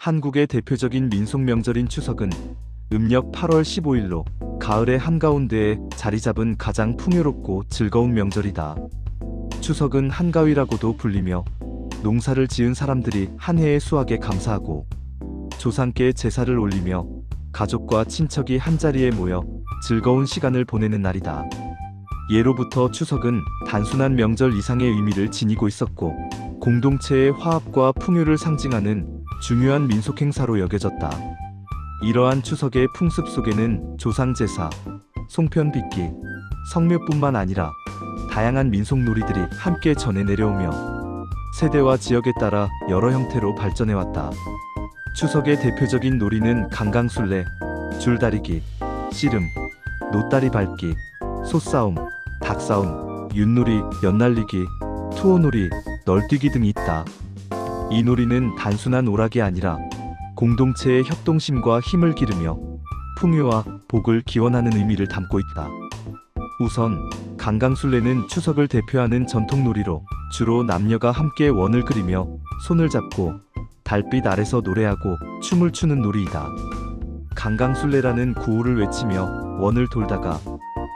한국의 대표적인 민속 명절인 추석은 음력 8월 15일로 가을의 한가운데에 자리 잡은 가장 풍요롭고 즐거운 명절이다. 추석은 한가위라고도 불리며 농사를 지은 사람들이 한 해의 수확에 감사하고 조상께 제사를 올리며 가족과 친척이 한자리에 모여 즐거운 시간을 보내는 날이다. 예로부터 추석은 단순한 명절 이상의 의미를 지니고 있었고 공동체의 화합과 풍요를 상징하는 중요한 민속 행사로 여겨졌다. 이러한 추석의 풍습 속에는 조상 제사, 송편 빚기, 성묘뿐만 아니라 다양한 민속 놀이들이 함께 전해 내려오며 세대와 지역에 따라 여러 형태로 발전해 왔다. 추석의 대표적인 놀이는 강강술래, 줄다리기, 씨름, 노다리 밟기, 소싸움, 닭싸움, 윷놀이, 연날리기, 투어놀이, 널뛰기 등이 있다. 이 놀이는 단순한 오락이 아니라 공동체의 협동심과 힘을 기르며 풍요와 복을 기원하는 의미를 담고 있다. 우선 강강술래는 추석을 대표하는 전통 놀이로 주로 남녀가 함께 원을 그리며 손을 잡고 달빛 아래서 노래하고 춤을 추는 놀이이다. 강강술래라는 구호를 외치며 원을 돌다가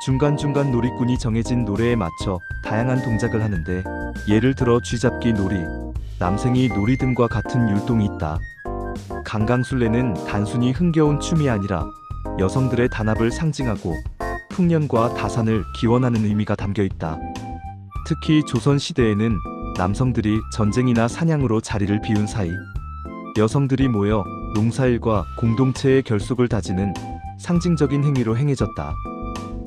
중간중간 놀이꾼이 정해진 노래에 맞춰 다양한 동작을 하는데 예를 들어 쥐잡기 놀이, 남생이 놀이 등과 같은 율동이 있다. 강강술래는 단순히 흥겨운 춤이 아니라 여성들의 단합을 상징하고 풍년과 다산을 기원하는 의미가 담겨 있다. 특히 조선 시대에는 남성들이 전쟁이나 사냥으로 자리를 비운 사이 여성들이 모여 농사일과 공동체의 결속을 다지는 상징적인 행위로 행해졌다.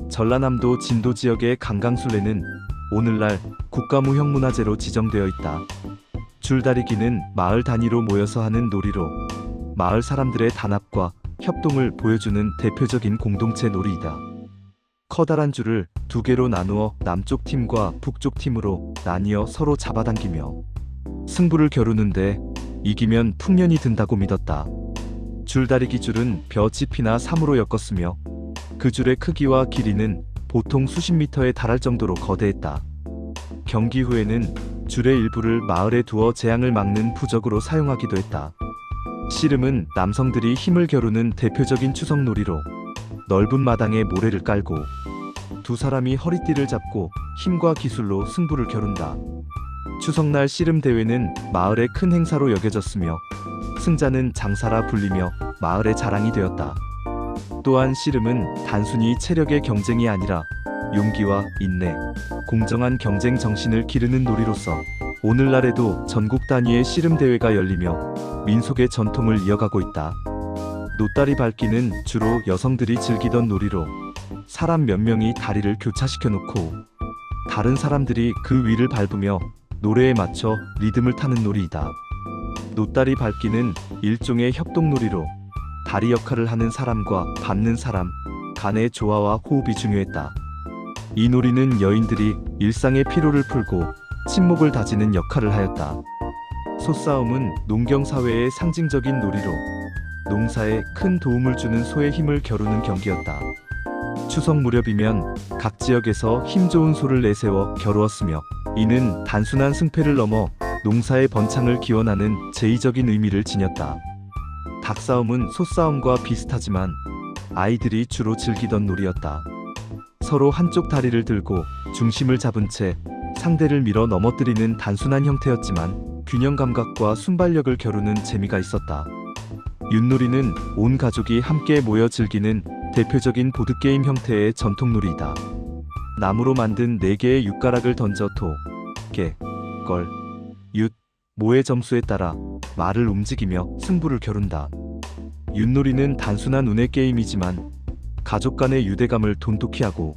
전라남도 진도 지역의 강강술래는 오늘날 국가무형문화재로 지정되어 있다. 줄다리기는 마을 단위로 모여서 하는 놀이로 마을 사람들의 단합과 협동을 보여주는 대표적인 공동체 놀이이다. 커다란 줄을 두 개로 나누어 남쪽 팀과 북쪽 팀으로 나뉘어 서로 잡아당기며 승부를 겨루는데 이기면 풍년이 든다고 믿었다. 줄다리기 줄은 벼짚이나 삼으로 엮었으며 그 줄의 크기와 길이는 보통 수십 미터에 달할 정도로 거대했다. 경기 후에는 줄의 일부를 마을에 두어 재앙을 막는 부적으로 사용하기도 했다. 씨름은 남성들이 힘을 겨루는 대표적인 추석 놀이로 넓은 마당에 모래를 깔고 두 사람이 허리띠를 잡고 힘과 기술로 승부를 겨룬다. 추석날 씨름 대회는 마을의 큰 행사로 여겨졌으며 승자는 장사라 불리며 마을의 자랑이 되었다. 또한 씨름은 단순히 체력의 경쟁이 아니라 용기와 인내, 공정한 경쟁 정신을 기르는 놀이로서 오늘날에도 전국 단위의 씨름 대회가 열리며 민속의 전통을 이어가고 있다. 노다리 밟기는 주로 여성들이 즐기던 놀이로 사람 몇 명이 다리를 교차시켜 놓고 다른 사람들이 그 위를 밟으며 노래에 맞춰 리듬을 타는 놀이이다. 노다리 밟기는 일종의 협동놀이로 다리 역할을 하는 사람과 밟는 사람 간의 조화와 호흡이 중요했다. 이 놀이는 여인들이 일상의 피로를 풀고 친목을 다지는 역할을 하였다. 소싸움은 농경 사회의 상징적인 놀이로 농사에 큰 도움을 주는 소의 힘을 겨루는 경기였다. 추석 무렵이면 각 지역에서 힘 좋은 소를 내세워 겨루었으며 이는 단순한 승패를 넘어 농사의 번창을 기원하는 제의적인 의미를 지녔다. 닭싸움은 소싸움과 비슷하지만 아이들이 주로 즐기던 놀이였다. 서로 한쪽 다리를 들고 중심을 잡은 채 상대를 밀어 넘어뜨리는 단순한 형태였지만 균형 감각과 순발력을 겨루는 재미가 있었다. 윷놀이는 온 가족이 함께 모여 즐기는 대표적인 보드게임 형태의 전통놀이이다. 나무로 만든 4개의 윷가락을 던져 토, 개, 걸, 윷, 모의 점수에 따라 말을 움직이며 승부를 겨룬다. 윷놀이는 단순한 운의 게임이지만 가족 간의 유대감을 돈독히 하고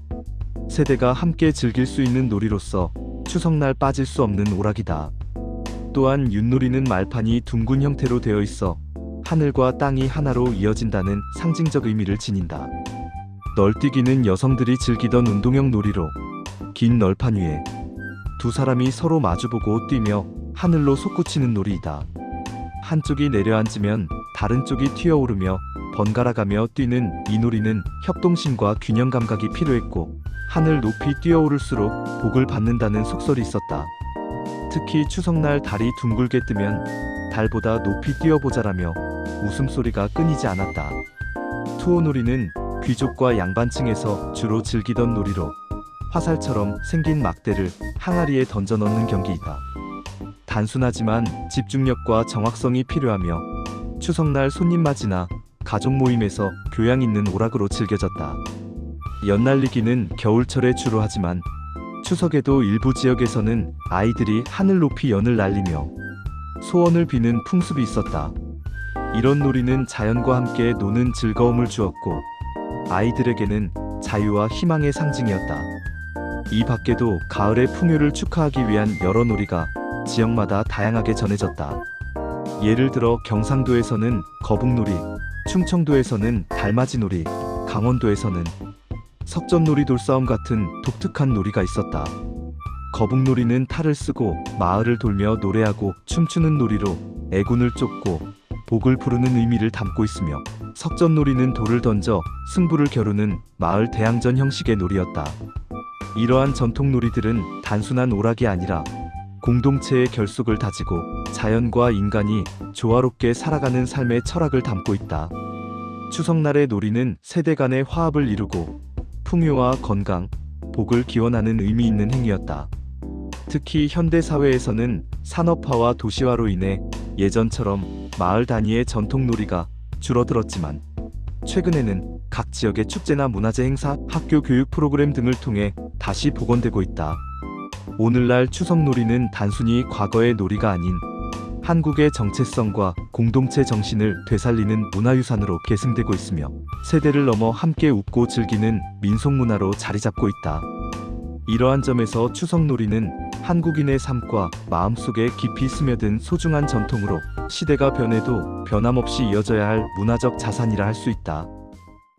세대가 함께 즐길 수 있는 놀이로서 추석날 빠질 수 없는 오락이다. 또한 윷놀이는 말판이 둥근 형태로 되어 있어 하늘과 땅이 하나로 이어진다는 상징적 의미를 지닌다. 널뛰기는 여성들이 즐기던 운동형 놀이로 긴 널판 위에 두 사람이 서로 마주보고 뛰며 하늘로 솟구치는 놀이이다. 한쪽이 내려앉으면 다른 쪽이 튀어오르며 번갈아가며 뛰는 이 놀이는 협동심과 균형 감각이 필요했고 하늘 높이 뛰어오를수록 복을 받는다는 속설이 있었다. 특히 추석날 달이 둥글게 뜨면 달보다 높이 뛰어보자라며 웃음소리가 끊이지 않았다. 투호놀이는 귀족과 양반층에서 주로 즐기던 놀이로 화살처럼 생긴 막대를 항아리에 던져 넣는 경기이다. 단순하지만 집중력과 정확성이 필요하며 추석날 손님 맞이나 가족 모임에서 교양 있는 오락으로 즐겨졌다. 연날리기는 겨울철에 주로 하지만 추석에도 일부 지역에서는 아이들이 하늘 높이 연을 날리며 소원을 비는 풍습이 있었다. 이런 놀이는 자연과 함께 노는 즐거움을 주었고 아이들에게는 자유와 희망의 상징이었다. 이 밖에도 가을의 풍요를 축하하기 위한 여러 놀이가 지역마다 다양하게 전해졌다. 예를 들어 경상도에서는 거북놀이, 충청도에서는 달맞이놀이, 강원도에서는 석전놀이 돌싸움 같은 독특한 놀이가 있었다. 거북놀이는 탈을 쓰고 마을을 돌며 노래하고 춤추는 놀이로 애군을 쫓고 복을 부르는 의미를 담고 있으며 석전놀이는 돌을 던져 승부를 겨루는 마을 대항전 형식의 놀이였다. 이러한 전통 놀이들은 단순한 오락이 아니라 공동체의 결속을 다지고 자연과 인간이 조화롭게 살아가는 삶의 철학을 담고 있다. 추석날의 놀이는 세대 간의 화합을 이루고 풍요와 건강, 복을 기원하는 의미 있는 행위였다. 특히 현대 사회에서는 산업화와 도시화로 인해 예전처럼 마을 단위의 전통 놀이가 줄어들었지만 최근에는 각 지역의 축제나 문화재 행사, 학교 교육 프로그램 등을 통해 다시 복원되고 있다. 오늘날 추석 놀이는 단순히 과거의 놀이가 아닌 한국의 정체성과 공동체 정신을 되살리는 문화유산으로 계승되고 있으며 세대를 넘어 함께 웃고 즐기는 민속문화로 자리 잡고 있다. 이러한 점에서 추석 놀이는 한국인의 삶과 마음속에 깊이 스며든 소중한 전통으로 시대가 변해도 변함없이 이어져야 할 문화적 자산이라 할 수 있다.